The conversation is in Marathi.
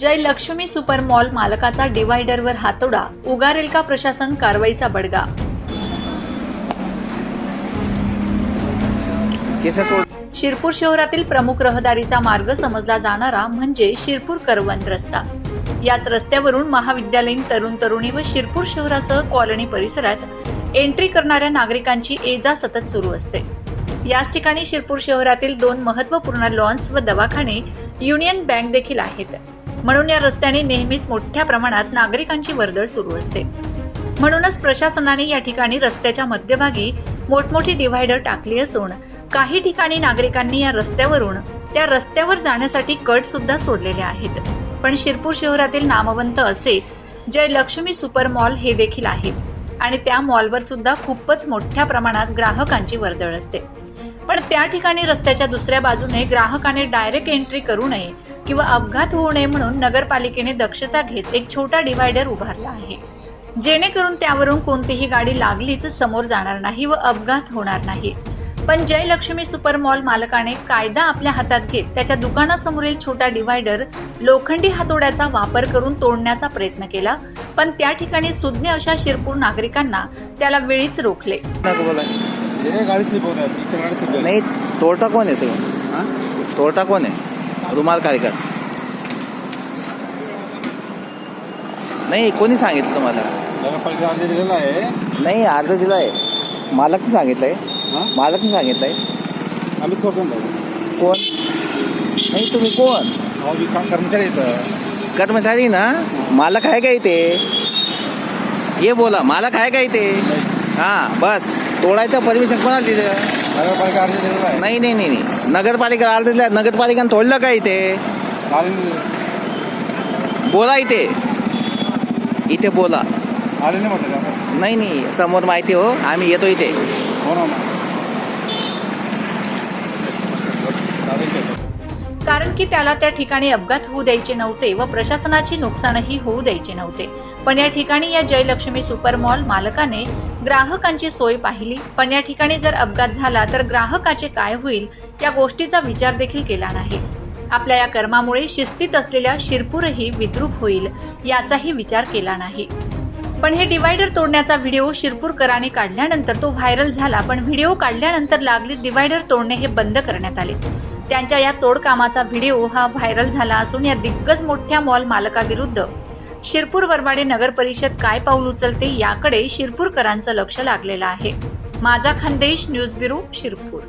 जय लक्ष्मी सुपर मॉल मालकाचा डिवायडरवर हातोडा उगारेल का प्रशासन कारवाईचा बडगा? शिरपूर शहरातील प्रमुख रहदारीचा मार्ग समजला जाणारा म्हणजे शिरपूर करवंद रस्ता. याच रस्त्यावरून महाविद्यालयीन तरुण तरुणी व शिरपूर शहरासह कॉलनी परिसरात एंट्री करणाऱ्या नागरिकांची ये जा सतत सुरू असते. याच ठिकाणी शिरपूर शहरातील दोन महत्त्वपूर्ण लॉन्स व दवाखाने युनियन बँक देखील आहेत. म्हणून या रस्त्याने नेहमीच मोठ्या प्रमाणात नागरिकांची वर्दळ सुरू असते. म्हणूनच प्रशासनाने या ठिकाणी रस्त्याच्या मध्यभागी मोठमोठी डिव्हायडर टाकली असून काही ठिकाणी नागरिकांनी या रस्त्यावरून त्या रस्त्यावर जाण्यासाठी कट सुद्धा सोडलेले आहेत. पण शिरपूर शहरातील नामवंत असे जय लक्ष्मी सुपर मॉल हे देखील आहेत आणि त्या मॉलवर सुद्धा खूपच मोठ्या प्रमाणात ग्राहकांची वर्दळ असते. पण त्या ठिकाणी रस्त्याच्या दुसऱ्या बाजूने ग्राहकाने डायरेक्ट एंट्री करू नये किंवा अपघात होऊ नये म्हणून नगरपालिकेने दक्षता घेत एक छोटा डिव्हायडर उभारला आहे. जेणेकरून त्यावरून कोणतीही गाडी लागलीच समोर जाणार नाही व अपघात होणार नाही. पण जयलक्ष्मी सुपर मॉल मालकाने कायदा आपल्या हातात घेत त्याच्या दुकानासमोरील छोटा डिव्हायडर लोखंडी हातोड्याचा वापर करून तोडण्याचा प्रयत्न केला पण त्या ठिकाणी सुज्ञ अशा शिरपूर नागरिकांना त्याला वेळीच रोखले. नको गाडी स्लिप आहे. नाही तोडता कोण आहे ते? तोडता कोण आहे? रुमाल कार्यकर नाही कोणी सांगितलं तुम्हाला? नगरपालिका अर्ज दिलेला आहे. नाही अर्ज दिलाय मालकने सांगितलंय. हां? मालकने सांगितलंय. आम्हीच करतो. कोण? नाही तुम्ही कोण? कर्मचारी कर्मचारी ना? मालक आहे का इथे? ये बोला मालक आहे का इथे? हा बस. तोडायचं परमिशन कोणाला दिलं? नगरपालिका अर्ज दिलेला आहे. नाही नाही नाही नाही. नगरपालिका अर्ज दिला नगरपालिकानं तोडलं का इथे? बोला इथे. इथे बोला. म्हटलं का नाही नाही समोर माहिती हो. आम्ही येतो इथे. हो ना हो ना. कारण की त्याला त्या ठिकाणी अपघात होऊ द्यायचे नव्हते व प्रशासनाचे नुकसानही होऊ द्यायचे नव्हते. पण या ठिकाणी या जयलक्ष्मी सुपर मॉल मालकाने ग्राहकांची सोय पाहिली. पण या ठिकाणी जर अपघात झाला तर ग्राहकाचे काय होईल या गोष्टीचा विचार देखील केला नाही. आपल्या या कर्मामुळे शिस्तीत असलेल्या शिरपूरही विद्रूप होईल याचाही विचार केला नाही. पण हे डिवायडर तोडण्याचा व्हिडिओ शिरपूरकरांनी काढल्यानंतर तो व्हायरल झाला. पण व्हिडिओ काढल्यानंतर लागले डिवायडर तोडणे हे बंद करण्यात आले. त्यांच्या या तोडकामाचा व्हिडिओ हा व्हायरल झाला असून या दिग्गज मोठ्या मॉल मालकाविरुद्ध शिरपूर वरवाडे नगर परिषद काय पाऊल उचलते याकडे शिरपूरकरांचं लक्ष लागलेलं आहे. माझा खानदेश न्यूज ब्युरो शिरपूर.